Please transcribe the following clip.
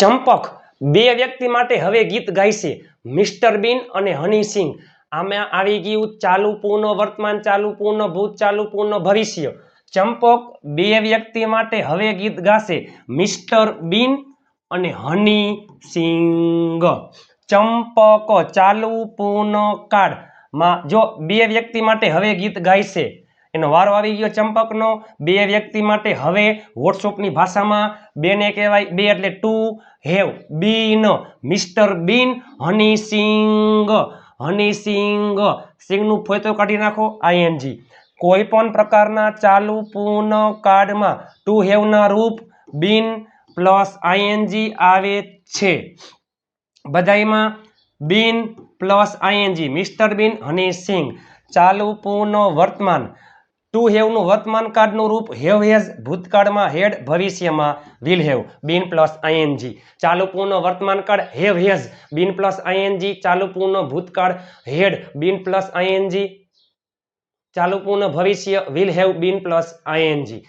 ચંપક બે વ્યક્તિ માટે હવે ગીત ગાઈશે. મિસ્ટર બીન અને હની સિંહ આમાં આવી ગયું ચાલુ પૂર્ણ વર્તમાન, ચાલુ પૂર્ણ ભૂત, ચાલુ પૂર્ણ ભવિષ્ય. ચંપક બે વ્યક્તિ માટે હવે ગીત ગાશે. મિસ્ટર બીન અને હની સિંગ ચંપક ચાલુ પૂર્ણ કાળમાં જો બે વ્યક્તિ માટે હવે ગીત ગાઈશે. એનો વારો આવી ગયો ચંપકનો. બે વ્યક્તિ માટે હવે વોટ્સઅપની ભાષામાં બેને કહેવાય, બે એટલે two, have been, Mister Bean, Honey Singh Honey Singh સિંગનું ફોયતો કાઢી નાખો આઈએનજી કોઈ પણ પ્રકારના ચાલુ પૂર્ણ કાર્ડમાં ટુ હેવના રૂપ, બીન પ્લસ આઈએનજી આવે છે. બધાયમાં been plus ING Mister Bean, Honey Singh ચાલુ પૂર્ણ વર્તમાન ટુ હેવનું વર્તમાન કાળનું રૂપ હેવ હેઝ ભૂતકાળમાં હેડ ભવિષ્યમાં will have. Been plus ING. ચાલુ પૂર્ણ વર્તમાન કાળ have has. Been plus ING. ચાલુ પૂર્ણ ભૂતકાળ હેડ. બિન પ્લસ આઈએનજી. ચાલુ પૂર્ણ ભવિષ્ય will have. Been plus ING.